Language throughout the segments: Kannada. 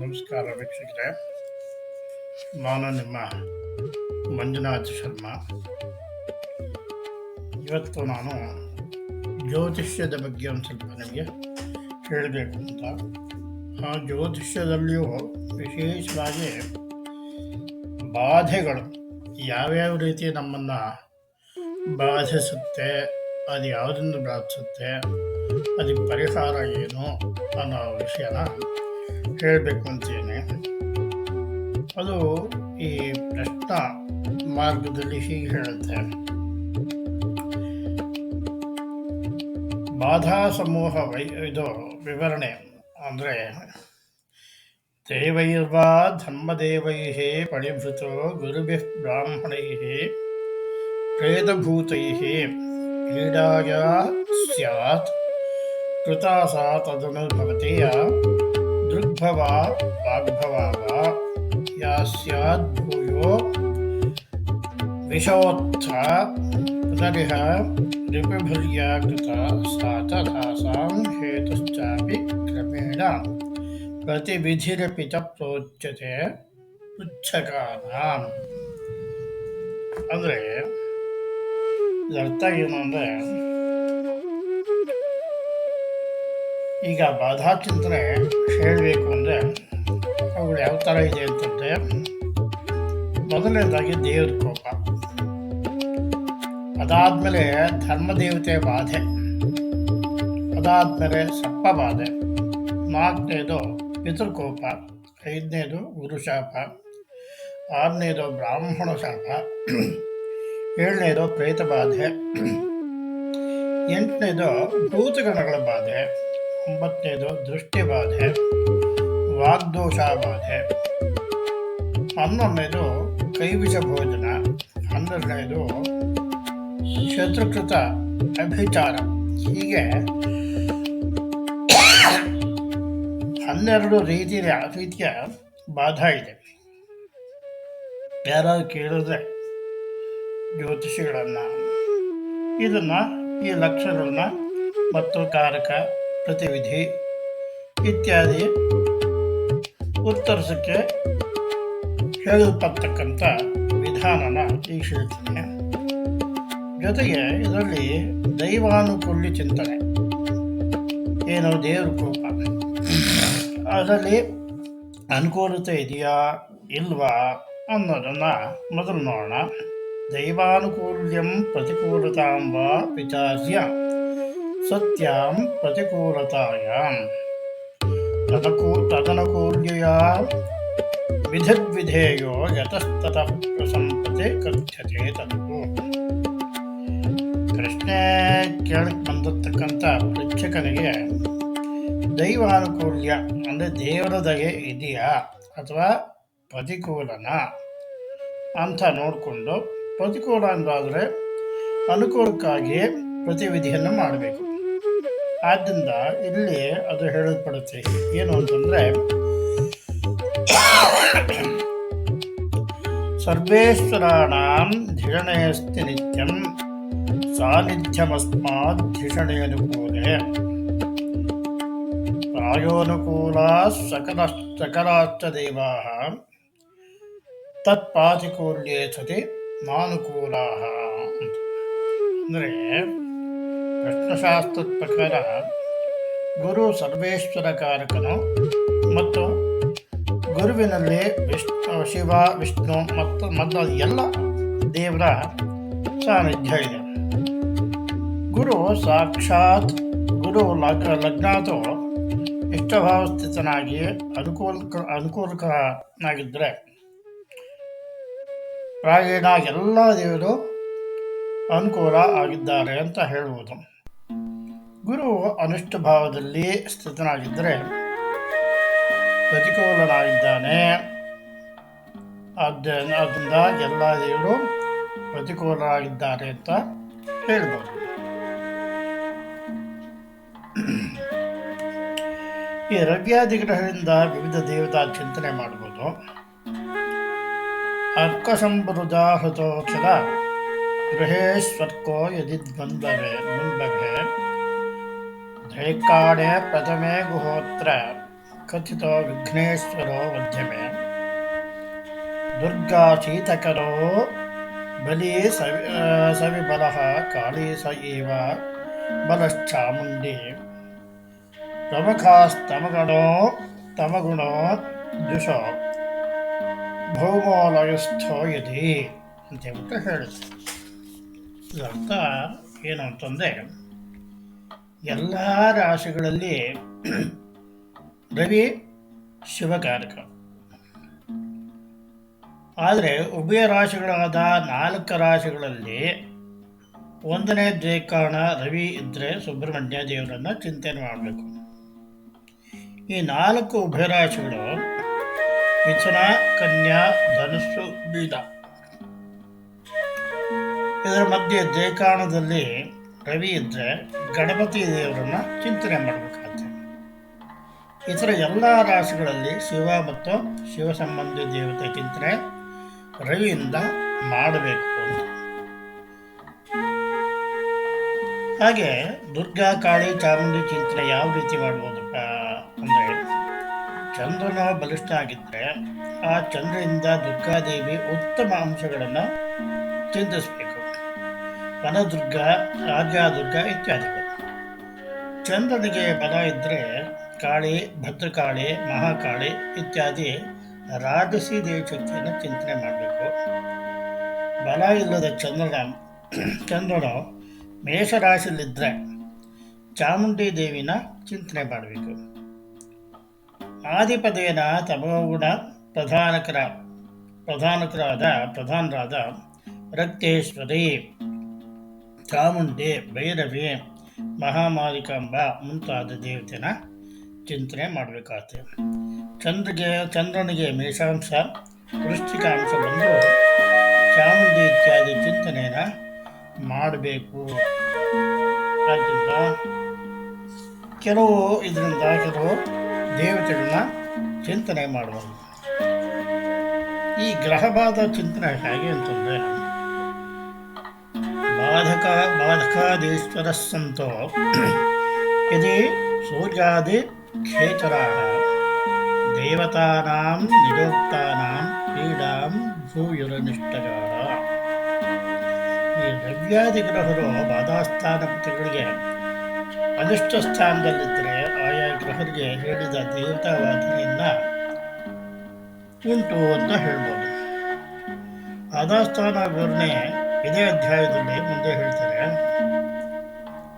ನಮಸ್ಕಾರ ವೀಕ್ಷಕರೇ. ನಾನು ನಿಮ್ಮ ಮಂಜುನಾಥ್ ಶರ್ಮಾ. ಇವತ್ತು ನಾನು ಜ್ಯೋತಿಷ್ಯದ ಬಗ್ಗೆ ಒಂದು ಸ್ವಲ್ಪ ನಿಮಗೆ ಹೇಳಬೇಕು ಅಂತ. ಆ ಜ್ಯೋತಿಷ್ಯದಲ್ಲಿಯೂ ವಿಶೇಷವಾಗಿ ಬಾಧೆಗಳು ಯಾವ್ಯಾವ ರೀತಿ ನಮ್ಮನ್ನು ಬಾಧಿಸುತ್ತೆ, ಅದು ಯಾವುದನ್ನು ಬಾಧಿಸುತ್ತೆ ಅದಕ್ಕೆ ಪರಿಹಾರ ಏನು ಅನ್ನೋ ವಿಷಯನ ಹೇಳಬೇಕು ಅಂತೇನೆ ಅದು ಈ ಪ್ರಶ್ನ ಮಾರ್ಗದಲ್ಲಿ ಹೀಗೆ ಹೇಳುತ್ತೆ. ಬಾಧಾ ಸಮೂಹ ವೈ, ಇದು ವಿವರಣೆ ಅಂದರೆ, ದೇವೈರ್ವಾ ಧರ್ಮದೇವೈ ಪರಿಭೃತೋ ಗುರುಭಿ ಬ್ರಾಹ್ಮಣೈ ಪ್ರೇತಭೂತೈ ಕ್ರೀಡಾಯ ಸ್ಯಾತ್ ಕೃತಾ ಸಾ ತದನುರ್ಭವತಿ ಯಾ ದೃಗ್ಭವ ವಾಗ್ಭವ ವಾ ಯಾ ಸ್ಯಾದ್ ಭೂಯೋ ವಿಷೋತ್ಥ ಪುನರಿಹ ರಿಪುಭಿರ್ಯಾ ಕೃತ ಸಾ ತಥಾಸಾಂ ಹೇತುಶ್ಚಾಪಿ ಕ್ರಮೇಣ ಪ್ರತಿವಿಧಿರಪಿ ಚ ಪ್ರೋಚ್ಯತೆ ಪುಚ್ಛಕಾನಾಂ ಅಂದರೆ ಇದರ ಅರ್ಥ ಏನು ಅಂದರೆ ಈಗ ಬಾಧಾ ಚಿಂತನೆ ಹೇಳಬೇಕು ಅಂದರೆ ಅವುಗಳು ಯಾವ ಥರ ಇದೆ ಅಂತಂದರೆ ಮೊದಲನೇದಾಗಿ ದೇವ್ರ ಕೋಪ. ಅದಾದಮೇಲೆ ಧರ್ಮದೇವತೆ ಬಾಧೆ. ಅದಾದಮೇಲೆ ಸಪ್ಪ ಬಾಧೆ. ನಾಲ್ಕನೇದು ಪಿತೃಕೋಪ. ಐದನೇದು ಗುರುಶಾಪ ಆರನೇದು ಬ್ರಾಹ್ಮಣ ಶಾಪ. ಏಳನೇದು ಪ್ರೇತ ಬಾಧೆ. ಎಂಟನೇದು ಭೂತಗಣಗಳ ಬಾಧೆ. ಒಂಬತ್ತನೇದು ದೃಷ್ಟಿಬಾಧೆ ವಾಗ್ದೋಷಾಬಾಧೆ ವಾಗ್ದೋಷ ಬಾಧೆ ಹನ್ನೊಂದನೇದು ಕೈವಿಷ ಭೋಜನ ಹನ್ನೆರಡನೇದು ಶತ್ರುಕೃತ ಅಭಿಚಾರ. ಹೀಗೆ ಹನ್ನೆರಡು ರೀತಿಯ ರೀತಿಯ ಬಾಧ ಇದೆ. ಯಾರಾದ್ರು ಕೇಳಿದ್ರೆ ಜ್ಯೋತಿಷಿಗಳನ್ನು, ಇದನ್ನು ಈ ಲಕ್ಷಣಗಳನ್ನ ಮತ್ತು ಕಾರಕ ಪ್ರತಿವಿಧಿ ಇತ್ಯಾದಿ ಉತ್ತರಿಸೋಕ್ಕೆ ಹೇಳಲ್ಪಡ್ತಕ್ಕಂಥ ವಿಧಾನನ ಹೇಳ್ತೀನಿ ಜೊತೆಗೆ ಇದರಲ್ಲಿ ದೈವಾನುಕೂಲ್ಯ ಚಿಂತನೆ. ಏನು ದೇವ್ರ ಕೋಪ. ಅದರಲ್ಲಿ ಅನುಕೂಲತೆ ಇದೆಯಾ ಇಲ್ವಾ ಅನ್ನೋದನ್ನು ಮೊದಲು ನೋಡೋಣ. ದೈವಾನುಕೂಲ್ಯಂ ಪ್ರತಿಕೂಲತಾಂಬ ವಿಚಾರ್ಯ ಸತ್ಯಾಂ ಪ್ರತಿಕೂಲತಾಯಾಂ. ತದಕೂ ತದನುಕೂಲ್ಯಯ ವಿಧಿರ್ವಿಧೇಯೋ ಯತಸ್ತತಃ ಪ್ರಸಂಪತೆ ಕಥ್ಯತೆ ತದಕು. ಪ್ರಶ್ನೆ ಕೇಳಕ್ಕೆ ಬಂದಿರ್ತಕ್ಕಂಥ ಪ್ರೇಕ್ಷಕನಿಗೆ ದೈವಾನುಕೂಲ್ಯ, ಅಂದರೆ ದೇವರ ದಯೆ ಇದೆಯಾ ಅಥವಾ ಪ್ರತಿಕೂಲನ ಅಂತ ನೋಡಿಕೊಂಡು ಪ್ರತಿಕೂಲ ಅಂದಾದರೆ ಅನುಕೂಲಕ್ಕಾಗಿ ಪ್ರತಿವಿಧಿಯನ್ನು ಮಾಡಬೇಕು. ಆದ್ದರಿಂದ ಇಲ್ಲಿ ಅದು ಹೇಳಲ್ಪಡುತ್ತೆ. ಏನು ಅಂತಂದರೆ, ಸರ್ವೇಶ್ವರಾಣಾಂ ಧಿಷಣೆಯಸ್ತಿ ನಿತ್ಯಂ ಸಾನ್ನಿಧ್ಯವಸ್ಮಾತ್ ಧಿಷಣೆಯನುಕೂಲೆ ಪ್ರಾಯೋನುಕೂಲ ಸಕಲ ಸಕಲಾಶ್ಚ ದೇವಾ ತತ್ಪಾತಿಕೂಲ್ಯೇ ಸತಿ ನಾನುಕೂಲ ಅಂದರೆ ಪ್ರಶ್ನಶಾಸ್ತ್ರದ ಪ್ರಕಾರ ಗುರು ಸರ್ವೇಶ್ವರ ಕಾರಕನು ಮತ್ತು ಗುರುವಿನಲ್ಲಿ ವಿಷ್ಣು, ಶಿವ, ವಿಷ್ಣು ಮತ್ತು ಮತ್ತು ಎಲ್ಲ ದೇವರ ಸಾನ್ನಿಧ್ಯ ಇದೆ. ಗುರು ಸಾಕ್ಷಾತ್ ಗುರು ಲಗ್ ಲಗ್ನಾತು ಇಷ್ಟಭಾವ ಸ್ಥಿತನಾಗಿ ಅನುಕೂಲ ಅನುಕೂಲಕನಾಗಿದ್ದರೆ ಪ್ರಾಯಣ ಎಲ್ಲ ದೇವರು ಅನುಕೂಲ ಆಗಿದ್ದಾರೆ ಅಂತ ಹೇಳ್ಬೋದು ಗುರು ಅನಿಷ್ಟ ಭಾವದಲ್ಲಿ ಸ್ಥಿತನಾಗಿದ್ದರೆ ಪ್ರತಿಕೂಲನಾಗಿದ್ದಾನೆ. ಆದ ಆದ್ದರಿಂದ ಎಲ್ಲ ದೇವರು ಪ್ರತಿಕೂಲರಾಗಿದ್ದಾರೆ ಅಂತ ಹೇಳ್ಬೋದು. ಈ ರವ್ಯಾದಿ ಗ್ರಹದಿಂದ ವಿವಿಧ ದೇವತಾ ಚಿಂತನೆ ಮಾಡ್ಬೋದು. ಅರ್ಕಸಂಬೃದ ಹೃತೋಕ್ಷರ ಗೃಹೇಶ್ವರ್ಕೋ ಯದಿ ಬಂದರೆ ದ್ವಂದ್ವವೆ ಧೈಕಾಡೆ ಪ್ರಥಮೆ ಗುಹೋತ್ರ ಕಥಿತೋ ವಿಘ್ನೇಶ್ವರೋ ಮಧ್ಯಮೆ ದುರ್ಗಾ ಶೀತಕರೋ ಬಲಿ ಸವಿ ಸವಿಬಲಃ ಕಾಳಿ ಸ ಇವ ಬಲಶ್ಚಾಮುಂಡಿ ಪ್ರಮುಖಾಸ್ತಮಗಣೋ ತಮಗುಣೋ ದುಷೋ ಭೌಮೋಲಯಸ್ಥೋ ಯದಿ ಅಂತ ಹೇಳ್ಬಿಟ್ಟು ಹೇಳುತ್ತೆ ಇದರ್ಥ ಏನು ಅಂತಂದರೆ ಎಲ್ಲ ರಾಶಿಗಳಲ್ಲಿ ರವಿ ಶಿವಕಾರಕ ಆದರೆ ಉಭಯ ರಾಶಿಗಳಾದ ನಾಲ್ಕು ರಾಶಿಗಳಲ್ಲಿ ಒಂದನೇ ದ್ವೇಕಾಣ ರವಿ ಇದ್ದರೆ ಸುಬ್ರಹ್ಮಣ್ಯ ದೇವರನ್ನು ಚಿಂತನೆ ಮಾಡಬೇಕು. ಈ ನಾಲ್ಕು ಉಭಯ ರಾಶಿಗಳು ಮಿಥುನ, ಕನ್ಯಾ, ಧನುಸ್ಸು ಬೀದ ಇದರ ಮಧ್ಯೆ ದ್ವೇಕಾಣದಲ್ಲಿ ರವಿ ಇದ್ದರೆ ಗಣಪತಿ ದೇವರನ್ನು ಚಿಂತನೆ ಮಾಡಬೇಕಾಗುತ್ತೆ. ಇತರ ಎಲ್ಲ ರಾಶಿಗಳಲ್ಲಿ ಶಿವ ಮತ್ತು ಶಿವ ಸಂಬಂಧಿ ದೇವತೆ ಚಿಂತನೆ ರವಿಯಿಂದ ಮಾಡಬೇಕು ಹಾಗೆ ದುರ್ಗಾ ಕಾಳಿ ಚಾಮುಂಡಿ ಚಿಂತನೆ ಯಾವ ರೀತಿ ಮಾಡ್ಬೋದಪ್ಪ ಅಂದರೆ ಚಂದ್ರನ ಬಲಿಷ್ಠ ಆಗಿದ್ದರೆ ಆ ಚಂದ್ರನಿಂದ ದುರ್ಗಾದೇವಿ ಉತ್ತಮ ಅಂಶಗಳನ್ನು ಚಿಂತಿಸಬೇಕು. ವನದುರ್ಗ ರಾಜಾದುರ್ಗ ಇತ್ಯಾದಿಗಳು ಚಂದ್ರನಿಗೆ ಬಲ ಇದ್ದರೆ ಕಾಳಿ, ಭದ್ರಕಾಳಿ, ಮಹಾಕಾಳಿ ಇತ್ಯಾದಿ ರಾಜಸಿ ದೇವಶಕ್ತಿಯನ್ನು ಚಿಂತನೆ ಮಾಡಬೇಕು. ಬಲ ಇಲ್ಲದ ಚಂದ್ರನ, ಚಂದ್ರನು ಮೇಷರಾಶಿಯಲ್ಲಿದ್ದರೆ ಚಾಮುಂಡಿ ದೇವಿನ ಚಿಂತನೆ ಮಾಡಬೇಕು. ಆದಿಪದೇನ ತಮೋಗುಣ ಪ್ರಧಾನಕರ, ಪ್ರಧಾನಕರಾದ, ಪ್ರಧಾನರಾದ ರಕ್ತೇಶ್ವರಿ. ಚಾಮುಂಡಿ, ಭೈರವಿ ಮಹಾಮಾರಿಕಾಂಬ ಮುಂತಾದ ದೇವತೆನ ಚಿಂತನೆ ಮಾಡಬೇಕಾಗ್ತದೆ. ಚಂದ್ರಗೆ, ಚಂದ್ರನಿಗೆ ಮೇಷಾಂಶ, ವೃಶ್ಚಿಕಾಂಶ ಬಂದು ಚಾಮುಂಡಿ ಇತ್ಯಾದಿ ಚಿಂತನೆಯನ್ನು ಮಾಡಬೇಕು. ಆದ್ದರಿಂದ ಕೆಲವು ಇದರಿಂದ ಕೆಲವು ದೇವತೆಗಳನ್ನ ಚಿಂತನೆ ಮಾಡಬಹುದು ಈ ಗ್ರಹವಾದ ಚಿಂತನೆ ಹೇಗೆ ಅಂತಂದರೆ ಬಾಧಕಾದೀಶ್ವರ ಸಂತೋ. ಯದಿ ಸೂರ್ಯಾದಿ ಖೇಚರಾः ದೇವತಾನಾಂ ನಿಜೋಕ್ತಾನಾಂ ಕ್ರೀಡಾಂ ಭೂಯುರನಿಷ್ಠಗಾರ ಈ ರವ್ಯಾದಿ ಗ್ರಹರು ಬಾಧಾಸ್ಥಾನ ಪತಿಗಳಿಗೆ ಅನಿಷ್ಟ ಸ್ಥಾನದಲ್ಲಿದ್ದರೆ ಆಯಾ ಗ್ರಹರಿಗೆ ಹೇಳಿದ ದೇವತಾವಾದನೆಯನ್ನು ಉಂಟು ಅಂತ ಹೇಳ್ಬೋದು. ಬಾಧಾಸ್ಥಾನ ವಿವರಣೆ ಇದೇ ಅಧ್ಯಾಯದಲ್ಲಿ ಮುಂದೆ ಹೇಳ್ತಾರೆ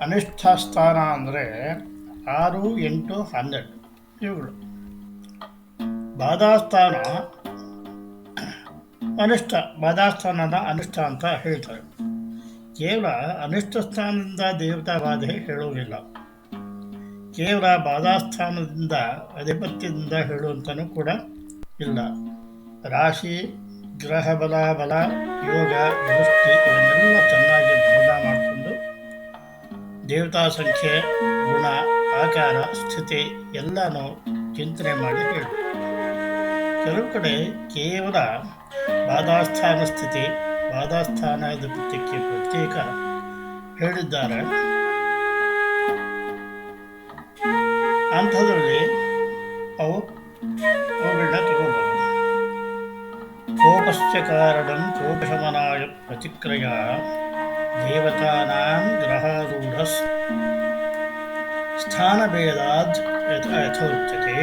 ಅನಿಷ್ಠಾಸ್ಥಾನ ಅಂದರೆ ಆರು, ಎಂಟು, ಹನ್ನೆರಡು ಇವುಗಳು. ಬಾಧಾಸ್ಥಾನ ಅನಿಷ್ಟ ಬಾಧಾಸ್ಥಾನದ ಅನಿಷ್ಟ ಅಂತ ಹೇಳ್ತಾರೆ. ಕೇವಲ ಅನಿಷ್ಟ ಸ್ಥಾನದಿಂದ ದೇವತಾ ಬಾಧೆ ಹೇಳುವುದಿಲ್ಲ. ಕೇವಲ ಬಾಧಾಸ್ಥಾನದಿಂದ ಅಧಿಪತ್ಯದಿಂದ ಹೇಳುವಂತನೂ ಕೂಡ ಇಲ್ಲ. ರಾಶಿ ಗ್ರಹ ಬಲ ಬಲ ಯೋಗ ದೃಷ್ಟಿ ಇವನ್ನೆಲ್ಲ ಚೆನ್ನಾಗಿ ಬೋಧ ಮಾಡಿಕೊಂಡು ದೇವತಾ ಸಂಖ್ಯೆ, ಗುಣ, ಆಕಾರ, ಸ್ಥಿತಿ ಎಲ್ಲನೂ ಚಿಂತನೆ ಮಾಡಿ ಹೇಳಿ. ಕೆಲವು ಕಡೆ ಕೇವಲ ಬಾಧಾಸ್ಥಾನ ಸ್ಥಿತಿ, ಬಾಧಾಸ್ಥಾನ ಅಧಿಪತ್ಯಕ್ಕೆ ಪ್ರತ್ಯೇಕ ಹೇಳಿದ್ದಾರೆ. ಅಂಥದ್ರಲ್ಲಿ ಅವು ಕಾರಣಂ ಕೋಪಶಮನಾಯ ಪ್ರತಿಕ್ರಿಯ ದೇವತಾನಾಂ ಗ್ರಹಾರೂಢ ಸ್ಥಾನಭೇದಾದ್ ಯಥ ಯಥೋಚ್ಯತೆ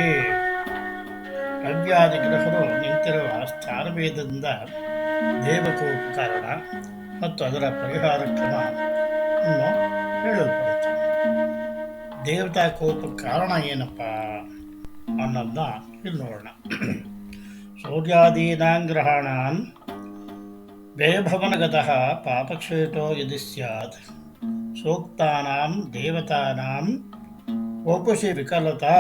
ರವ್ಯಾದಿ ಗ್ರಹರು ನಿಂತಿರುವ ಸ್ಥಾನಭೇದದಿಂದ ದೇವಕೋಪ ಕಾರಣ ಮತ್ತು ಅದರ ಪರಿಹಾರ ಕ್ರಮ ಅನ್ನು ಹೇಳಲ್ಪಡುತ್ತೆ. ದೇವತಾ ಕೋಪ ಕಾರಣ ಏನಪ್ಪ ಅನ್ನೋದನ್ನ ಇಲ್ಲಿ ನೋಡೋಣ. सूर्यादीनां ग्रहाणां पापक्षेतो यदि स्यात्, सूक्तानां देवतानां वपुषि विकलता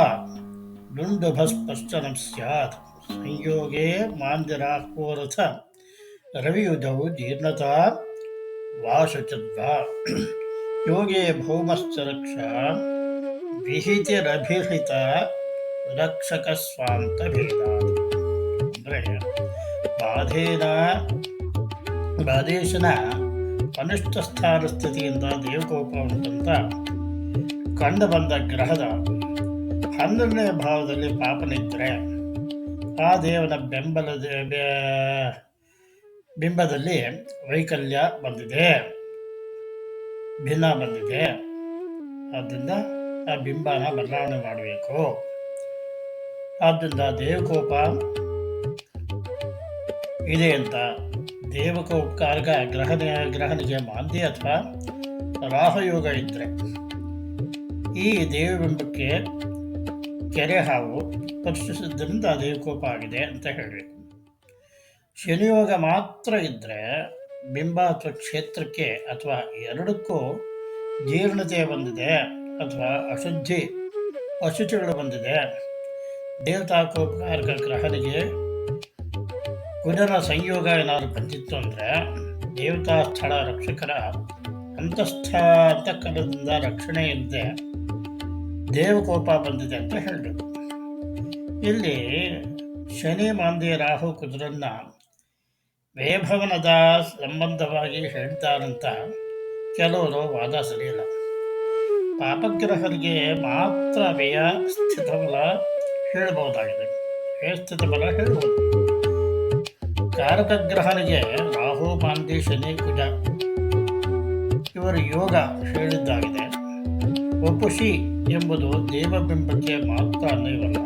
दुण्डुभस्पश्चनं स्यात्। संयोगे मान्दिराह्वोरथ रवियुधौ जीर्णता वाशुचद्वा। योगे भौमश्च रक्षा विहितिरभिहिता रक्षकस्वान्तभेदात् ಅಂದರೆ ಬಾಧೇನ ಬಾಧೇಶನ ಅನಿಷ್ಟ ಸ್ಥಾನ ಸ್ಥಿತಿಯಿಂದ ದೇವಕೋಪ ಉಂಟಂತ ಕಂಡು ಬಂದ ಗ್ರಹದ ಹನ್ನೆರಡನೇ ಭಾವದಲ್ಲಿ ಪಾಪನಿದ್ದರೆ ಆ ದೇವನ ಬೆಂಬಲದ ಬಿಂಬದಲ್ಲಿ ವೈಕಲ್ಯ ಬಂದಿದೆ. ಭಿನ್ನ ಬಂದಿದೆ. ಆದ್ದರಿಂದ ಆ ಬಿಂಬನ ಬದಲಾವಣೆ ಮಾಡಬೇಕು. ಆದ್ದರಿಂದ ದೇವಕೋಪ ಇದೆ ಅಂತ ದೇವಕ ಉಪಕಾರಕ ಗ್ರಹಣ ಗ್ರಹನಿಗೆ ಮಾಂದಿ ಅಥವಾ ರಾಹಯೋಗ ಇದ್ದರೆ ಈ ದೇವಬಿಂಬಕ್ಕೆ ಕೆರೆ ಹಾವು ಸ್ಪರ್ಶಿಸಿದ್ದರಿಂದ ದೇವಕೋಪ ಆಗಿದೆ ಅಂತ ಹೇಳಬೇಕು. ಶನಿಯೋಗ ಮಾತ್ರ ಇದ್ದರೆ ಬಿಂಬ ಅಥವಾ ಕ್ಷೇತ್ರಕ್ಕೆ ಅಥವಾ ಎರಡಕ್ಕೂ ಜೀರ್ಣತೆ ಬಂದಿದೆ ಅಥವಾ ಅಶುದ್ಧಿ ಅಶುಚಿಗಳು ಬಂದಿದೆ. ದೇವತಾ ದೇವತಾಕೋಪಕಾರಕ ಗ್ರಹನಿಗೆ ಕುಜನ ಸಂಯೋಗ ಏನಾದರೂ ಬಂದಿತ್ತು ಅಂದರೆ ದೇವತಾ ಸ್ಥಳ ರಕ್ಷಕರ ಅಂತಸ್ಥ ಅಂತಃಕರಣದಿಂದ ರಕ್ಷಣೆ ಇಲ್ಲದೆ ದೇವಕೋಪ ಬಂದಿದೆ ಅಂತ ಹೇಳಬೇಕು. ಇಲ್ಲಿ ಶನಿ, ಮಾಂದಿ, ರಾಹು, ಕುದುರನ್ನ ವೈಭವನದ ಸಂಬಂಧವಾಗಿ ಹೇಳ್ತಾರಂತ ಕೆಲವರು ವಾದ ಸರಿಯಿಲ್ಲ. ಪಾಪಗ್ರಹರಿಗೆ ಮಾತ್ರ ವ್ಯಯ ಸ್ಥಿತಬಲ ಹೇಳ್ಬೋದಾಗಿದೆ. ವ್ಯಯ ಸ್ಥಿತಬಲ ಹೇಳ್ಬೋದು. ಕಾರಕಗ್ರಹನಿಗೆ ರಾಹು ಮಾಂದಿ ಶನಿ ಕುಜ. ಇವರ ಯೋಗ ಹೇಳಿದ್ದಾಗಿದೆ. ವಪುಷಿ ಎಂಬುದು ದೇವಬಿಂಬಕ್ಕೆ ಮಾತ್ರ ಅನ್ವಯವಲ್ಲ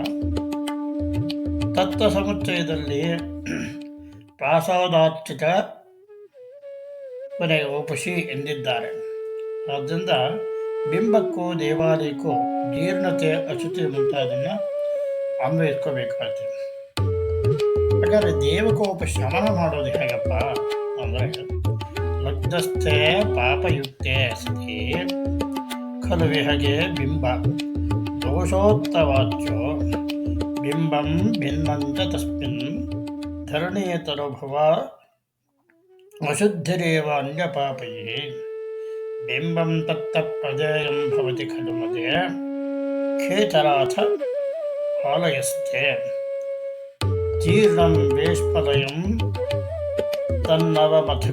ತತ್ವ ಸಮುಚ್ಚಯದಲ್ಲಿ ಪ್ರಾಸಾದಾರ್ಚಿತ ಕೊನೆಗೆ ವಪುಷಿ ಎಂದಿದ್ದಾರೆ. ಆದ್ದರಿಂದ ಬಿಂಬಕ್ಕೂ ದೇವಾಲಯಕ್ಕೂ ಜೀರ್ಣತೆ ಅಶುಚಿ ಮುಂತಾದನ್ನು ಅನ್ವಯಿಸ್ಕೋಬೇಕಾಗ್ತದೆ. ಹಾಗಾದ್ರೆ ದೇವಕೋಪ ಶಮನ ಮಾಡೋದು ಹೇಗಪ್ಪ ಅಂದರೆ ಲಗ್ನಸ್ಥೆ ಪಾಪಯುಕ್ತೆ ಸತಿ. ಖಲು ವಿಹಗೆ ಬಿಂಬ. ದೋಷೋತ್ತವಾಚ್ಯೋ ಬಿಂಬಂ ಭಿನ್ನಂಚ ತಸ್ಮಿನ್ ಧರಣೀತರುಭವ ಅಶುದ್ಧಿರೇವ ಅನ್ಯಪಾಪೈ ಬಿಂಬಂ ತತ್ತ ಪ್ರದೇಯಂ ಭವತಿ ಖಲು ಮದೆ ಖೇತರಾಥ ಆಲಯಸ್ತೆ ಜೀರ್ಣಂ ವೇಷ್ಪದಯಂ ತನ್ನವಮಥ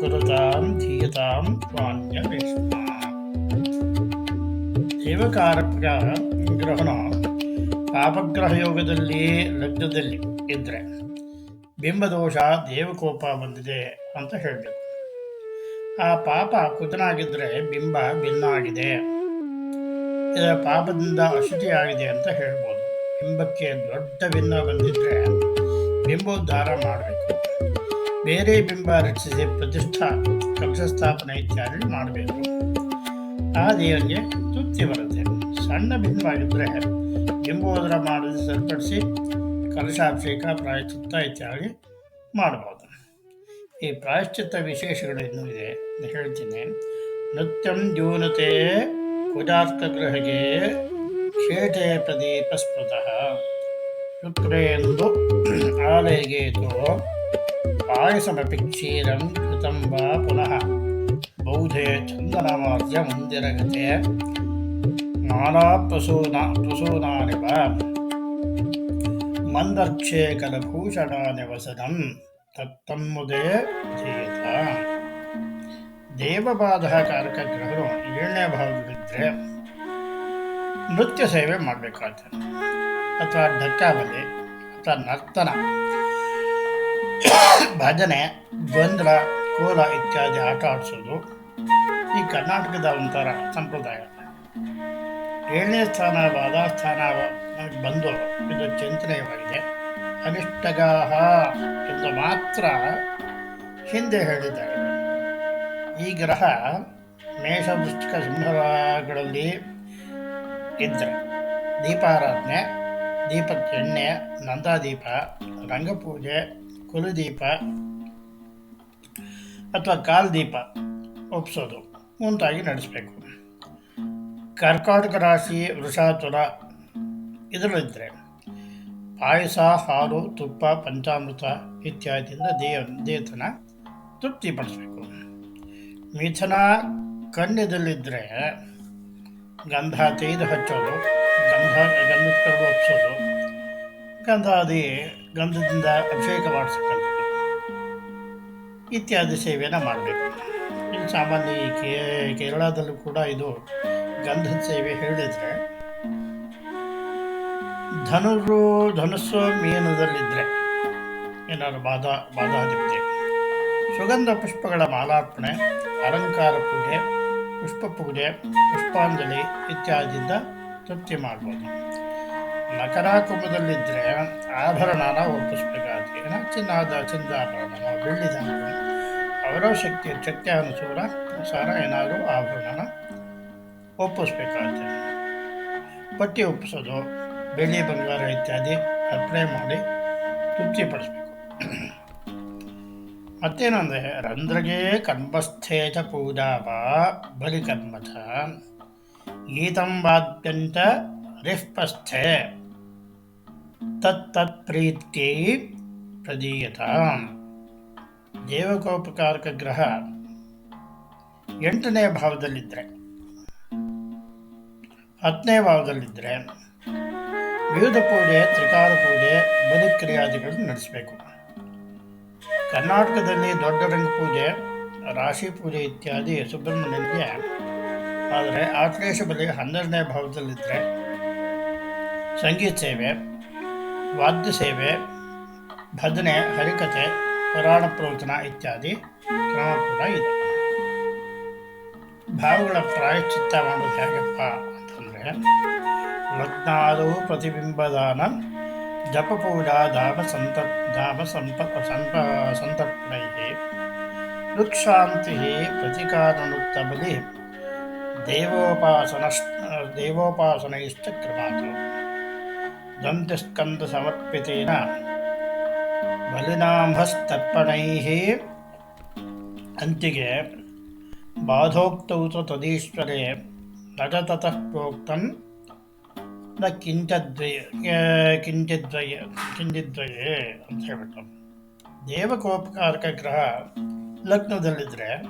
ಕುರುತಾಂ ಧೀಯತಾಂ ವಾಣ್ಯ ವೇಷ್ಮ ದೇವಕಾರಕ ಗ್ರಹಣ ಪಾಪಗ್ರಹ ಯೋಗದಲ್ಲಿ ಲಗ್ನದಲ್ಲಿ ಇದ್ದರೆ ಬಿಂಬದೋಷ ದೇವಕೋಪ ಬಂದಿದೆ ಅಂತ ಹೇಳಬೇಕು. ಆ ಪಾಪ ಕುತನಾಗಿದ್ದರೆ ಬಿಂಬ ಭಿನ್ನ ಆಗಿದೆ ಇದರ ಪಾಪದಿಂದ ಅಶುಚಿಯಾಗಿದೆ ಅಂತ ಹೇಳ್ಬೋದು. ಬಿಂಬಕ್ಕೆ ದೊಡ್ಡ ಭಿನ್ನ ಬಂದಿದ್ದರೆ ಬಿಂಬೋದ್ಧಾರ ಮಾಡಬೇಕು. ಬೇರೆ ಬಿಂಬ ರಚಿಸಿ ಪ್ರತಿಷ್ಠಾ ಕಲಶ ಸ್ಥಾಪನೆ ಇತ್ಯಾದಿ ಮಾಡಬೇಕು. ಆ ದೇವರಿಗೆ ತೃಪ್ತಿ ಬರುತ್ತೆ. ಸಣ್ಣ ಬಿಂಬ ಬಿಂಬವಾಗಿದ್ದರೆ ಬಿಂಬೋದರ ಮಾಡಲು ಸರಿಪಡಿಸಿ ಕಲಶಾಭಿಷೇಕ, ಪ್ರಾಯಶ್ಚಿತ್ತ ಇತ್ಯಾದಿ ಮಾಡ್ಬೋದು. ಈ ಪ್ರಾಯಶ್ಚಿತ್ತ ವಿಶೇಷಗಳು ಇನ್ನೂ ಇದೆ ಹೇಳ್ತೀನಿ. ನೃತ್ಯಂ ದ್ಯೂನತೆ ಕುಜಾರ್ಕಗ್ರಹಗೆ ಶೇಟೆ ಪ್ರದೀಪ ಸ್ಮೃತಃ ಶುಕ್ರೇಂದು ಆಲಯಗೇತು ಪಾಯಸಮಪಿ ಕ್ಷೀರಂ ಕೃತಂ ವಾ ಪುನಃ. ಬೌಧೆ ಚಂದನಮಾರ್ಯ ಮಂದಿರಗತೆ. ನಾನಾ ಪ್ರಸೂನ, ಪ್ರಸೂನಾನಿವ. ಮಂದರ್ಕ್ಷೆ ಕಲಭೂಷಣಾನಿ ವಸನಂ ತತ್ತನ್ಮುದೇ ಧೀಯತ ದೇವಬಾಧ ಕಾರಕ ಗ್ರಹರು ಏಳನೇ ಭಾವದಲ್ಲಿದ್ದರೆ ನೃತ್ಯ ಸೇವೆ ಮಾಡಬೇಕಾಗ್ತದೆ ಅಥವಾ ಢಕ್ಕಾಬಲಿ ಅಥವಾ ನರ್ತನ, ಭಜನೆ ಗೊಂದಲ ಕೋಲ ಇತ್ಯಾದಿ ಆಟ ಆಡಿಸೋದು ಈ ಕರ್ನಾಟಕದ ಒಂಥರ ಸಂಪ್ರದಾಯ. ಏಳನೇ ಸ್ಥಾನ ಬಾಧಾಸ್ಥಾನ ಬಂದು ಇದು ಚಿಂತನೆಯವಾಗಿದೆ. ಅನಿಷ್ಟಗಾಹ ಎಂದು ಮಾತ್ರ ಹಿಂದೆ ಹೇಳಿದ್ದಾರೆ. ಈ ಗ್ರಹ ಮೇಷ ವೃಶ್ಚಿಕ ಸಿಂಹಗಳಲ್ಲಿ ಇದ್ದರೆ ದೀಪಾರಾಧನೆ ದೀಪಕ್ಕೆ ಎಣ್ಣೆ ನಂದಾದೀಪ, ರಂಗಪೂಜೆ, ಕುಲದೀಪ ಅಥವಾ ಕಾಲ್ದೀಪ ಒಪ್ಸೋದು ಮುಂತಾಗಿ ನಡೆಸಬೇಕು. ಕರ್ಕಾಟಕ ರಾಶಿ ವೃಷಾತುರ ಇದರಲ್ಲಿದ್ದರೆ ಪಾಯಸ, ಹಾಲು, ತುಪ್ಪ, ಪಂಚಾಮೃತ ಇತ್ಯಾದಿಯಿಂದ ದೇವ ದೇವತನ ತೃಪ್ತಿಪಡಿಸಬೇಕು. ಮಿಥುನ ಕನ್ಯದಲ್ಲಿದ್ದರೆ ಗಂಧ ತೆಗೆದು ಹಚ್ಚೋದು, ಗಂಧ ಗಂಧದ ಹಚ್ಚೋದು ಗಂಧ ಗಂಧಾದಿ ಗಂಧದಿಂದ ಅಭಿಷೇಕ ಮಾಡಿಸ್ತಕ್ಕಂಥದ್ದು ಇತ್ಯಾದಿ ಸೇವೆಯನ್ನು ಮಾಡಬೇಕು. ಇದು ಸಾಮಾನ್ಯ ಈ ಕೇರಳದಲ್ಲೂ ಕೂಡ ಇದು ಗಂಧದ ಸೇವೆ ಹೇಳಿದರೆ ಧನುರು ಧನುಸ್ಸು ಮೀನದಲ್ಲಿದ್ದರೆ ಏನಾದ್ರು ಬಾಧ, ಬಾಧಾದಿಪ್ತಿ. ಸುಗಂಧ ಪುಷ್ಪಗಳ ಮಾಲಾರ್ಪಣೆ, ಅಲಂಕಾರ ಪೂಜೆ ಪುಷ್ಪ ಪೂಜೆ ಪುಷ್ಪಾಂಜಲಿ ಇತ್ಯಾದಿಯಿಂದ ತೃಪ್ತಿ ಮಾಡ್ಬೋದು. ಮಕರ ಕುಂಭದಲ್ಲಿದ್ದರೆ ಆಭರಣನ ಒಪ್ಪಿಸ್ಬೇಕಾದ್ರೆ ಚಿನ್ನಾದ ಚಿನ್ನಾಭರಣನೋ ಚಿನ್ನಾಭರಣ ಬೆಳ್ಳಿದ ಅವರ ಶಕ್ತಿ ಶಕ್ತಿ ಅನುಸಾರ ಏನಾದರೂ ಆಭರಣನ ಒಪ್ಪಿಸ್ಬೇಕಾಗ್ತದೆ ಪಟ್ಟಿ ಒಪ್ಪಿಸೋದು, ಬೆಳ್ಳಿ ಬಂಗಾರ ಇತ್ಯಾದಿ ಅರ್ಪಣೆ ಮಾಡಿ ತೃಪ್ತಿಪಡಿಸ್ಬೇಕು. ಮತ್ತೇನಂದರೆ ರಂಧ್ರಗೆ ಕರ್ಮಸ್ಥೇತ ಪೂಜಾವ, ಬಲಿಕರ್ಮಥ. ರಿಹ್ಪಸ್ಥೆ ತತ್ ಪ್ರೀತ್ಯ ಪ್ರದೀಯತ. ದೇವಕೋಪಕಾರಕ ಗ್ರಹ ಎಂಟನೇ ಭಾವದಲ್ಲಿದ್ದರೆ ಹತ್ತನೇ ಭಾವದಲ್ಲಿದ್ದರೆ ವಿವಿಧ ಪೂಜೆ, ತ್ರಿಕಾಲ ಪೂಜೆ, ಬಲಿಕ್ರಿಯಾದಿಗಳನ್ನು ನಡೆಸಬೇಕು. ಕರ್ನಾಟಕದಲ್ಲಿ ದೊಡ್ಡ ರಂಗ ಪೂಜೆ, ರಾಶಿ ಪೂಜೆ ಇತ್ಯಾದಿ ಸುಬ್ರಹ್ಮಣ್ಯನಿಗೆ. ಆದರೆ ಆಶ್ಲೇಷ ಬಲಿ ಹನ್ನೆರಡನೇ ಭಾವದಲ್ಲಿದ್ದರೆ ಸಂಗೀತ ಸೇವೆ, ವಾದ್ಯ ಸೇವೆ, ಭಜನೆ ಹರಿಕತೆ ಪುರಾಣ ಪ್ರವಚನ ಇತ್ಯಾದಿ ಕ್ರಮ ಕೂಡ ಇದೆ. ಭಾವಗಳ ಪ್ರಾಯಶ್ಚಿತ್ತ ಮಾಡೋದು ಹೇಗಪ್ಪ ಅಂತಂದರೆ ಲಗ್ನಾದವು ಪ್ರತಿಬಿಂಬದಾನ ಸಂತ ಧಾಮ ಸಂಪ ಸಂಪ ಸಂತರ್ಪಣೈ ವೃಕ್ಷಾಂತಿ ಪ್ರತಿಕಾರನುತ್ತ ಬಲಿ ದೇವೋಪಾಸನ ದೇವೋಪಾಸನೈಶ್ಚ ಕ್ರಮಾತು ದಂತಸ್ಕಂದ ಸಮರ್ಪಿತೇನ ಬಲಿನಾಂಭಸ್ತರ್ಪಣೈ ಅಂತಿಗೆ ಬಾಧೋಕ್ತೌ ತದೀಶ್ವರೇ ನಟ ತತಃ ಪ್ರೋಕ್ತಂ ನ ಕಿಂಚದ್ವಯ ಕಿಂಚಿದ್ವಯ, ಕಿಂಚಿದ್ವಯೇ ಅಂತ ಹೇಳ್ಬಿಟ್ಟು. ದೇವಕೋಪಕಾರಕ ಗ್ರಹ ಲಗ್ನದಲ್ಲಿದ್ದರೆ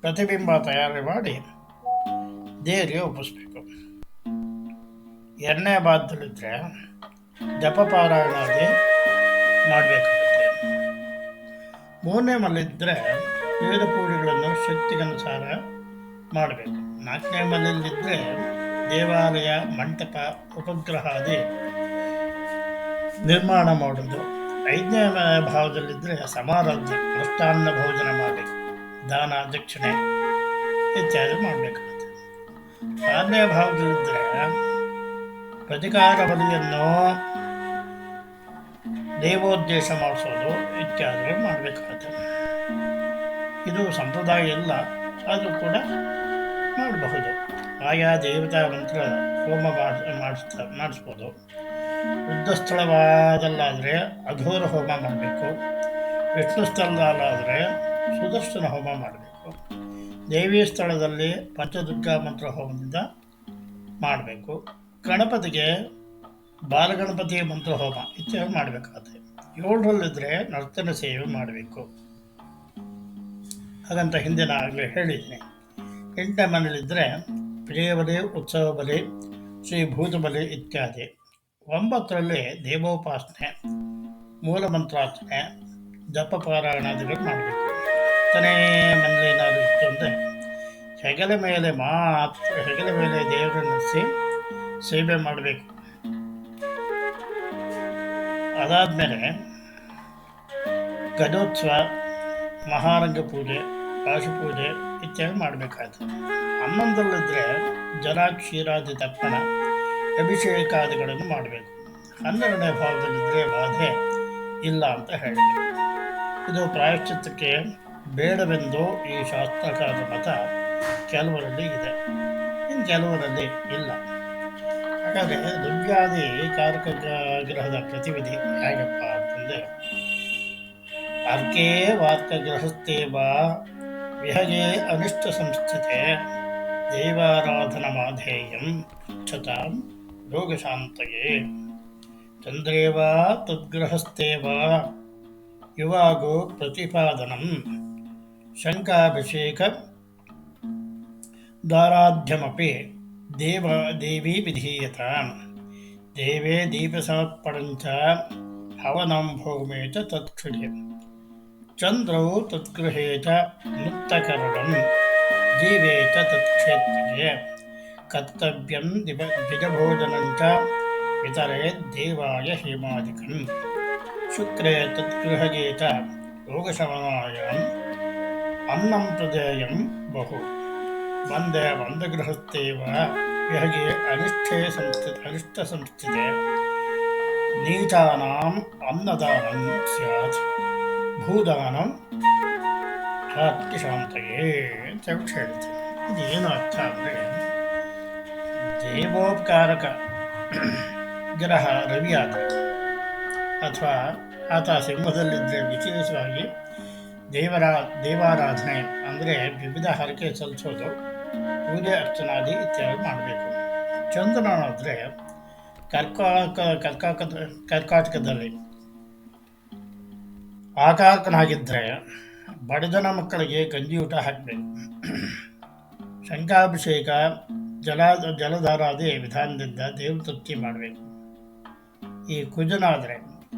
ಪ್ರತಿಬಿಂಬ ತಯಾರಿ ಮಾಡಿ ದೇವರಿಗೆ ಒಪ್ಪಿಸ್ಬೇಕು. ಎರಡನೇ ಭಾಗದಲ್ಲಿದ್ದರೆ ಜಪ ಮಾಡಬೇಕಾಗುತ್ತೆ. ಮೂರನೇ ಮಲ್ಲಿದ್ದರೆ ವಿವಿಧ ಪೂಜೆಗಳನ್ನು ಶಕ್ತಿಗನುಸಾರ ಮಾಡಬೇಕು. ನಾಲ್ಕನೇ ಮನೆಯಲ್ಲಿದ್ದರೆ ದೇವಾಲಯ ಮಂಟಪ ಉಪಗ್ರಹಾದಿ ನಿರ್ಮಾಣ ಮಾಡೋದು. ಐದನೇ ಭಾವದಲ್ಲಿದ್ದರೆ ಸಮಾರಾಧ್ಯ ಮೃಷ್ಟಾನ್ನ ಭೋಜನ ಮಾಡಿ ದಾನ ದಕ್ಷಿಣೆ ಇತ್ಯಾದಿ ಮಾಡಬೇಕಾಗುತ್ತೆ ಆರನೇ ಭಾವದಲ್ಲಿದ್ದರೆ ಪ್ರತಿಕಾರ ಬಲಿಯನ್ನು ದೇವೋದ್ದೇಶ ಮಾಡಿಸೋದು ಇತ್ಯಾದಿಗಳು ಮಾಡಬೇಕಾಗುತ್ತೆ ಇದು ಸಂಪ್ರದಾಯ ಇಲ್ಲ ಅದು ಕೂಡ ಮಾಡಬಹುದು. ಆಯಾ ದೇವತಾ ಮಂತ್ರ ಹೋಮ ಮಾಡಿಸ್ತಾ, ಮಾಡಿಸ್ಬೋದು. ಯುದ್ಧ ಸ್ಥಳವಾದಲ್ಲಾದರೆ ಅಘೋರ ಹೋಮ ಮಾಡಬೇಕು. ವಿಷ್ಣು ಸ್ಥಳದಲ್ಲಾದರೆ ಸುದರ್ಶನ ಹೋಮ ಮಾಡಬೇಕು. ದೇವಿ ಸ್ಥಳದಲ್ಲಿ ಪಂಚದುರ್ಗಾ ಮಂತ್ರ ಹೋಮದಿಂದ ಮಾಡಬೇಕು. ಗಣಪತಿಗೆ ಬಾಲಗಣಪತಿ ಮಂತ್ರ ಹೋಮ ಇತ್ಯಾದಿ ಮಾಡಬೇಕಾಗುತ್ತೆ. ಏಳರಲ್ಲಿದ್ದರೆ ನರ್ತನ ಸೇವೆ ಮಾಡಬೇಕು. ಹಾಗಂತ ಹಿಂದೆ ಆಗಲೇ ಹೇಳಿದ್ದೀನಿ ಎಂಟನೇ ಮನೇಲಿದ್ದರೆ ಪ್ರಿಯ ಉತ್ಸವ ಬಲಿ ಶ್ರೀ ಭೂತಬಲಿ ಇತ್ಯಾದಿ. ಒಂಬತ್ತರಲ್ಲಿ ದೇವೋಪಾಸನೆ ಮೂಲ ಮಂತ್ರಾರ್ಚನೆ ಜಪ ಪಾರಾಯಣಾದಿಗಳು ಮಾಡಬೇಕು. ತನೇ ಮನೇಲಿ ಏನಾದರೂ ಇತ್ತು ಅಂದರೆ ಹೆಗಲ ಮೇಲೆ ಮಾತ್ರ, ಹೆಗಲ ಮೇಲೆ ದೇವರನ್ನಿಸಿ ಸೇವೆ ಮಾಡಬೇಕು. ಅದಾದಮೇಲೆ ಗಜೋತ್ಸವ ಮಹಾರಂಗ ಪೂಜೆ ರಾಶಿ ಪೂಜೆ ಇತ್ಯಾದಿ ಮಾಡಬೇಕಾಯ್ತು. ಹನ್ನೊಂದರಲ್ಲಿದ್ದರೆ ಜಲ ಕ್ಷೀರಾದಿ ತರ್ಪಣ ಅಭಿಷೇಕಾದಿಗಳನ್ನು ಮಾಡಬೇಕು. ಹನ್ನೆರಡನೇ ಭಾಗದಲ್ಲಿದ್ದರೆ ಬಾಧೆ ಇಲ್ಲ ಅಂತ ಹೇಳಿದೆ ಇದು ಪ್ರಾಯಶ್ಚಿತ್ತಕ್ಕೆ ಬೇಡವೆಂದು ಈ ಶಾಸ್ತ್ರಕಾರದ ಮತ ಕೆಲವರಲ್ಲಿ ಇದೆ. ಇನ್ನು ಕೆಲವರಲ್ಲಿ ಇಲ್ಲ. ಹಾಗಾದರೆ ದುರ್ಗಾದಿ ಕಾರಕ ಗ್ರಹದ ಪ್ರತಿವಿಧಿ ಹೇಗಪ್ಪ ಅಂತಂದರೆ, ಅರ್ಕೇ ವಾರ್ಕ ಗ್ರಹಸ್ಥೇವ ವಿಹಗೆ ಅನಿಷ್ಟ ಸಂಸ್ಥಿತೆ ದೇವಾರಾಧನ ಮಾಧೇಯಂ ಛತಾಂ ರೋಗಶಾಂತಯೇ ಚಂದ್ರೇವ ತದ್ಗ್ರಹಸ್ಥೇವ ಯುವಾಗೋ ಪ್ರತಿಪಾದನಂ. ಶಂಕಾಭಿಷೇಕ ದಾರಾಧ್ಯಮಪಿ ದೇವ ದೇವಿ ವಿಧೀಯತ. ದೇವೇ ದೀಪಸಮರ್ಪಣಂಚ ಹವನಂ ಭೂಮೇ ಚ ತತ್ಕ್ಷುರ್ಯ ಚಂದ್ರೌ ತತ್ಗೃಹೇತ ಮುಕ್ತಕರಣಂ ಜೀವೇ ಚ ತತ್ಕ್ಷೇತ್ರೇ ಕರ್ತವ್ಯಂ ದಿವ ದ್ವಿಜಭೋಜನಂಚ ಇತರೆ ದೇವಾಯ ಹೇಮಾದಿಕಂ ಶುಕ್ರೇ ತತ್ಗೃಹಗೇತ ಯೋಗಶಮನಾಯ, ಅನ್ನಂ ಪ್ರದೇಯಂ ಬಹು. ವಂದೇ ವಂದಗೃಹಸ್ಥೇವ ವಿಹಗೆ ಅನಿಷ್ಠೆ ಸಂಸ್ಥಿತ ಅನಿಷ್ಟ ಸಂಸ್ಥಿತೆ. ನೀತಾನಾಂ ಅನ್ನದಾನಂ ಸ್ಯಾತ್. ಭೂದಾನಂ ಶಾಂತಿ ಶಾಂತಯೇ ಅಂತ ಹೇಳ್ಬಿಟ್ಟು ಹೇಳ್ತೀನಿ ಇದೇನು ಅರ್ಥ ಅಂದರೆ ದೇವೋಪಕಾರಕ ಗ್ರಹ ರವಿ ಆದ ಅಥವಾ ಆತ ಸಿಂಹದಲ್ಲಿದ್ದರೆ ವಿಶೇಷವಾಗಿ ದೇವರ ದೇವಾರಾಧನೆ ಅಂದರೆ ವಿವಿಧ ಹರಕೆ ಸಲ್ಲಿಸೋದು ಪೂಜೆ ಅರ್ಚನಾದಿ ಇತ್ಯಾದಿ ಮಾಡಬೇಕು. ಚಂದ್ರನಾದರೆ ಕರ್ಕಾಟಕ ಕರ್ಕಾಟಕದ ಕರ್ಕಾಟಕದಲ್ಲಿ ಆಕಾರಕನಾಗಿದ್ದರೆ ಬಡಜನ ಮಕ್ಕಳಿಗೆ ಗಂಜಿ ಊಟ ಹಾಕಬೇಕು. ಶಂಕಾಭಿಷೇಕ ಜಲ ಜಲಧಾರಾದಿ ವಿಧಾನದಿಂದ ದೇವತೃಪ್ತಿ ಮಾಡಬೇಕು. ಈ ಕುಜನಾದರೆ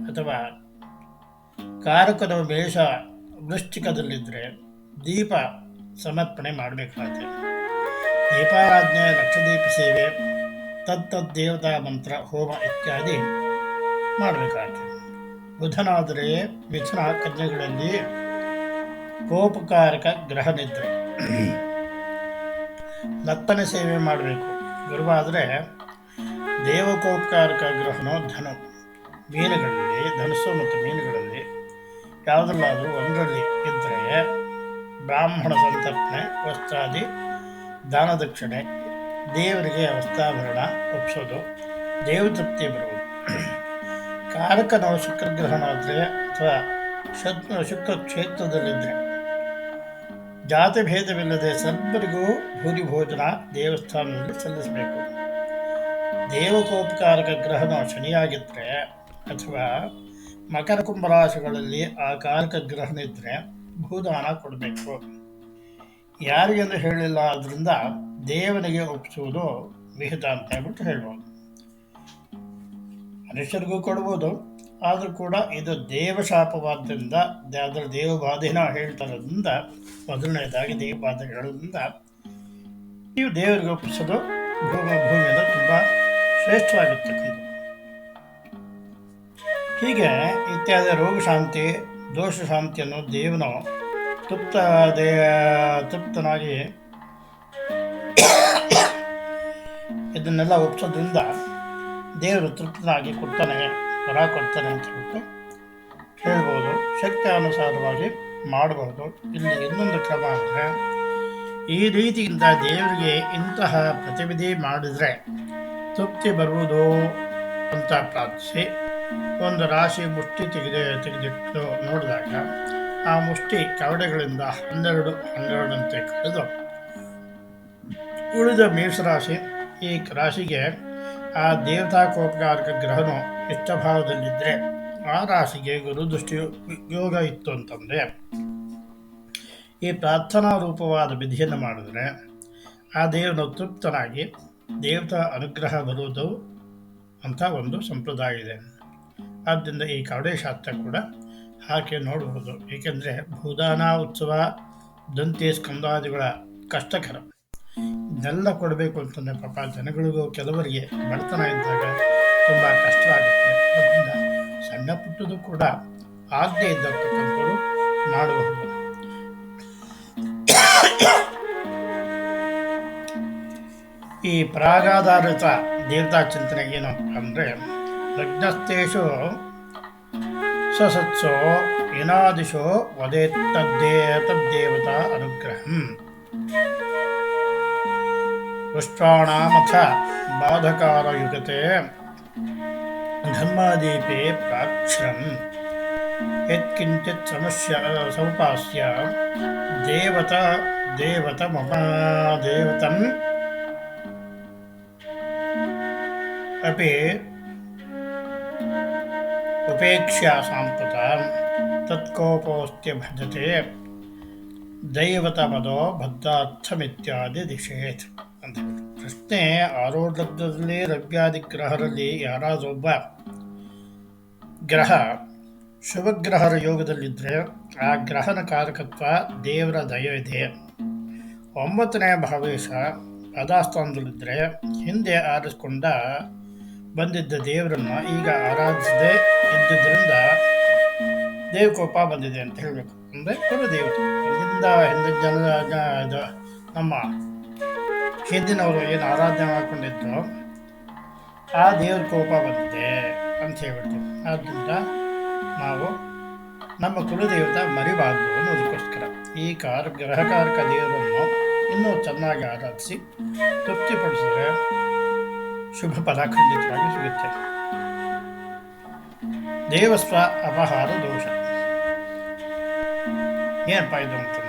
ಅಥವಾ ಕಾರಕದ ಮೇಷ ವೃಶ್ಚಿಕದಲ್ಲಿದ್ದರೆ ದೀಪ ಸಮರ್ಪಣೆ ಮಾಡಬೇಕಾಗುತ್ತೆ ದೀಪಾರಾಧನೆ ಲಕ್ಷದೀಪ ಸೇವೆ ತತ್ತದ್ದೇವತಾ ಮಂತ್ರ, ಹೋಮ ಇತ್ಯಾದಿ ಮಾಡಬೇಕಾಗುತ್ತೆ ಬುಧನಾದರೆ ಮಿಥುನ ಕನ್ಯೆಗಳಲ್ಲಿ ಕೋಪಕಾರಕ ಗ್ರಹ ನಿದ್ರೆ ನತ್ತನೆ ಸೇವೆ ಮಾಡಬೇಕು. ಗುರುವಾದರೆ ದೇವಕೋಪಕಾರಕ ಗ್ರಹನೋ ಧನು. ಮೀನುಗಳಲ್ಲಿ ಧನುಸು ಮತ್ತು ಮೀನುಗಳಲ್ಲಿ ಯಾವುದರಲ್ಲಾದರೂ ಒಂದರಲ್ಲಿ ಇದ್ದರೆ ಬ್ರಾಹ್ಮಣ ಸಂತರ್ಪಣೆ, ವಸ್ತ್ರಾದಿ, ದಾನ ದಕ್ಷಿಣೆ, ದೇವರಿಗೆ ವಸ್ತ್ರಾಭರಣ ಒಪ್ಪಿಸೋದು ದೇವತೃಪ್ತಿ ಬರುವುದು. ಕಾರಕನೋ ಶುಕ್ರಗ್ರಹಣ ಆದರೆ ಅಥವಾ ಶತ್ ಶುಕ್ರ ಕ್ಷೇತ್ರದಲ್ಲಿದ್ದರೆ ಜಾತಿ ಭೇದವಿಲ್ಲದೆ ಸರ್ವರಿಗೂ ಭೂರಿ ಭೋಜನ ದೇವಸ್ಥಾನದಲ್ಲಿ ಸಲ್ಲಿಸಬೇಕು. ದೇವಕೋಪಕಾರಕ ಗ್ರಹಣ ಶನಿಯಾಗಿದ್ದರೆ ಅಥವಾ ಮಕರ ಕುಂಭರಾಶಿಗಳಲ್ಲಿ ಆ ಕಾರಕ ಗ್ರಹಣ ಇದ್ದರೆ ಭೂದಾನ ಕೊಡಬೇಕು. ಯಾರಿಗೆಂದು ಹೇಳಿಲ್ಲ ಆದ್ದರಿಂದ ದೇವನಿಗೆ ಒಪ್ಪಿಸುವುದು ವಿಹಿತ ಅಂತ ಹೇಳ್ಬಿಟ್ಟು ಹೇಳ್ಬೋದು. ಮನುಷ್ಯರಿಗೂ ಕೊಡ್ಬೋದು. ಆದರೂ ಕೂಡ ಇದು ದೇವಶಾಪವಾದ್ದರಿಂದ ಅದರ ದೇವಬಾಧೆನ ಹೇಳ್ತಾರೋದ್ರಿಂದ, ಮೊದಲನೇದಾಗಿ ದೇವಬಾಧೆ ಹೇಳೋದ್ರಿಂದ ನೀವು ದೇವರಿಗೆ ಒಪ್ಪಿಸೋದು ಭೂಮಿ ಭೂಮಿಯಿಂದ ತುಂಬ ಶ್ರೇಷ್ಠವಾಗಿರ್ತಕ್ಕಂಥದ್ದು. ಹೀಗೆ ಇತ್ಯಾದಿ ರೋಗ ಶಾಂತಿ, ದೋಷ ಶಾಂತಿಯನ್ನು ದೇವನು ತೃಪ್ತ ದೇ ತೃಪ್ತನಾಗಿ ಇದನ್ನೆಲ್ಲ ಒಪ್ಸೋದ್ರಿಂದ ದೇವರು ತೃಪ್ತನಾಗಿ ಕೊಡ್ತಾನೆ ವರ ಕೊಡ್ತಾನೆ ಅಂತ ಹೇಳ್ಬಿಟ್ಟು ಹೇಳ್ಬೋದು. ಶಕ್ತಿ ಅನುಸಾರವಾಗಿ ಮಾಡಬಹುದು ಇಲ್ಲಿ ಇನ್ನೊಂದು ಕ್ರಮ ಅಂದರೆ ಈ ರೀತಿಯಿಂದ ದೇವರಿಗೆ ಇಂತಹ ಪ್ರತಿವಿಧಿ ಮಾಡಿದರೆ ತೃಪ್ತಿ ಬರುವುದು ಅಂತ ಪ್ರಾರ್ಥಿಸಿ. ಒಂದು ರಾಶಿ ಮುಷ್ಟಿ ತೆಗೆದು, ತೆಗೆದಿಟ್ಟು ನೋಡಿದಾಗ ಆ ಮುಷ್ಟಿ ಕವಡೆಗಳಿಂದ ಹನ್ನೆರಡು ಹನ್ನೆರಡಂತೆ ಕಳೆದು ಉಳಿದ ಮೇಷರಾಶಿ ಈ ರಾಶಿಗೆ ಆ ದೇವತಾ ಕೋಪಕಾರಕ ಗ್ರಹನು ಇಷ್ಟಭಾವದಲ್ಲಿದ್ದರೆ ಆ ರಾಶಿಗೆ ಗುರುದೃಷ್ಟಿ ಯೋಗ ಇತ್ತು ಅಂತಂದರೆ ಈ ಪ್ರಾರ್ಥನಾ ರೂಪವಾದ ವಿಧಿಯನ್ನು ಮಾಡಿದ್ರೆ ಆ ದೇವನು ತೃಪ್ತನಾಗಿ ದೇವತಾ ಅನುಗ್ರಹ ಬರುವುದು ಅಂತ ಒಂದು ಸಂಪ್ರದಾಯ ಇದೆ. ಆದ್ದರಿಂದ ಈ ಕವಡೆ ಶಾಸ್ತ್ರ ಕೂಡ ಹಾಕಿ ನೋಡಬಹುದು ಏಕೆಂದರೆ ಭೂದಾನ, ಉತ್ಸವ, ದಂತೆ, ಸ್ಕಂದಾದಿಗಳ ಕಷ್ಟಕರ. ಇದೆಲ್ಲ ಕೊಡಬೇಕು ಅಂತಂದರೆ ಪಾಪ ಜನಗಳಿಗೂ ಕೆಲವರಿಗೆ ಬಡತನ ಇದ್ದಾಗ ತುಂಬ ಕಷ್ಟವಾಗುತ್ತೆ. ಅದರಿಂದ ಸಣ್ಣ ಪುಟ್ಟದು ಕೂಡ ಆಗದೆ ಇದ್ದಕ್ಕಂಥವ್ರು ಮಾಡಬಹುದು ಈ ಪ್ರಾಗಾಧಾರಿತ ದೇವತಾ ಚಿಂತನೆ ಏನು ಅಂದರೆ ಲಗ್ನಸ್ಥೇಶು ಸಸತ್ಸೋ ಏನಾದಿಶೋ ವದೇತ್ತದ್ದೇ ತದ್ದೇವತಾ ಅನುಗ್ರಹಂ. पुष्पाणामथ बाधकारयुगते। धर्मादीपे प्राक्षरम् यत्किञ्चित् समस्या समुपास्य। देवत देवत मम देवतम्। अपि उपेक्षा साम्प्रतां। भजते। दैवतपदो दिशेत्। ಪ್ರಶ್ನೆ ಆರೋಢದಲ್ಲಿ ರವ್ಯಾದಿ ಗ್ರಹರಲ್ಲಿ ಯಾರಾದೊಬ್ಬ ಗ್ರಹ ಶುಭಗ್ರಹರ ಯೋಗದಲ್ಲಿದ್ದರೆ ಆ ಗ್ರಹನ ಕಾರಕತ್ವ ದೇವರ ದಯವಿದೆ ಒಂಬತ್ತನೇ ಭಾವೇಶ ಪದಾಸ್ಥಾನದಲ್ಲಿದ್ದರೆ ಹಿಂದೆ ಆರಿಸಿಕೊಂಡ ಬಂದಿದ್ದ ದೇವರನ್ನು ಈಗ ಆರಾಧಿಸದೆ ಇದ್ದುದರಿಂದ ದೇವಕೋಪ ಬಂದಿದೆ ಅಂತ ಹೇಳಬೇಕು. ಅಂದರೆ ಕುಲದೇವತೆ ಇಲ್ಲಿಂದ ಹಿಂದಿನ ಜನ ಜ- ಇದು ಅವರು ಏನು ಆರಾಧನೆ ಮಾಡ್ಕೊಂಡಿದ್ರು, ಆ ದೇವ್ರ ಕೋಪ ಬಂದಿದೆ ಅಂತ ಹೇಳ್ಬಿಟ್ಟು ಆದ್ದರಿಂದ ನಾವು ನಮ್ಮ ಕುಲದೇವತ ಮರಿಬಾರ್ದು ಅನ್ನೋದಕ್ಕೋಸ್ಕರ ಈ ಕಾರ ಗ್ರಹಕಾರಕ ದೇವರನ್ನು ಇನ್ನೂ ಚೆನ್ನಾಗಿ ಆರಾಧಿಸಿ ತೃಪ್ತಿಪಡಿಸಿದ್ರೆ ಶುಭ ಫಲ ಖಂಡಿತವಾಗಿ ಸಿಗುತ್ತೆ. ದೇವಸ್ವ ಅಪಹಾರ ದೋಷ. ಏನಪ್ಪ ಇದು ಅಂತಂದರೆ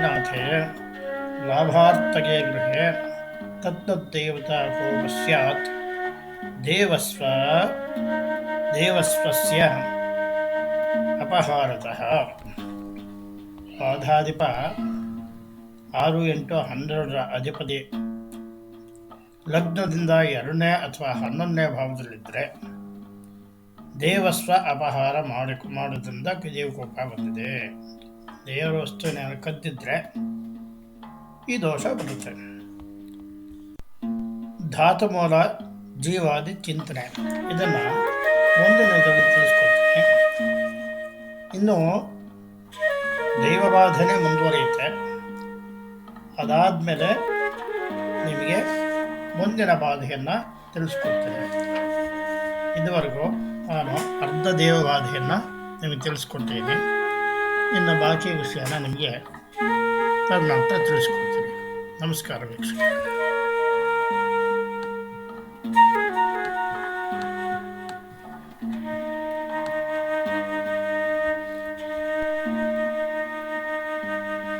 ನಾಥೆ ಲಾಭಾರ್ಥಗೆ ಗೃಹೆ ತತ್ತದ್ದೇವತಾ ಕೋಪ ಸ್ಯಾತ್ ದೇವಸ್ವ ದೇವಸ್ವಸ್ಯ ಅಪಹಾರತಃ ಪಾದಾಧಿಪ ಆರು ಎಂಟು ಹನ್ನೆರಡರ ಅಧಿಪತಿ ಲಗ್ನದಿಂದ ಎರಡನೇ ಅಥವಾ ಹನ್ನೊಂದನೇ ಭಾವದಲ್ಲಿದ್ದರೆ ದೇವಸ್ವ ಅಪಹಾರ ಮಾಡಿ ಮಾಡೋದ್ರಿಂದ ಕೋಪ ಬಂದಿದೆ. ದೇವರ ವಸ್ತುವಿನ ಕದ್ದಿದ್ರೆ ಈ ದೋಷ ಬರುತ್ತೆ ಧಾತು ಮೂಲ ಜೀವಾದಿ ಚಿಂತನೆ. ಇದನ್ನು ಮುಂದಿನದರಲ್ಲಿ ತಿಳಿಸ್ಕೊಡ್ತೀನಿ. ಇನ್ನು ದೈವಬಾಧನೆ ಮುಂದುವರಿಯುತ್ತೆ. ಅದಾದಮೇಲೆ ನಿಮಗೆ ಮುಂದಿನ ಬಾಧೆಯನ್ನು ತಿಳಿಸ್ಕೊಡ್ತೇನೆ. ಇದುವರೆಗೂ ನಾನು ಅರ್ಧ ದೇವಬಾಧೆಯನ್ನು ನಿಮಗೆ ತಿಳಿಸ್ಕೊಡ್ತೀನಿ ಇನ್ನು ಬಾಕಿ ವಿಷಯನ ನಿಮಗೆ ತದನಂತರ ತಿಳಿಸ್ಕೊಡ್ತೀನಿ. ನಮಸ್ಕಾರ ವೀಕ್ಷಕರೇ.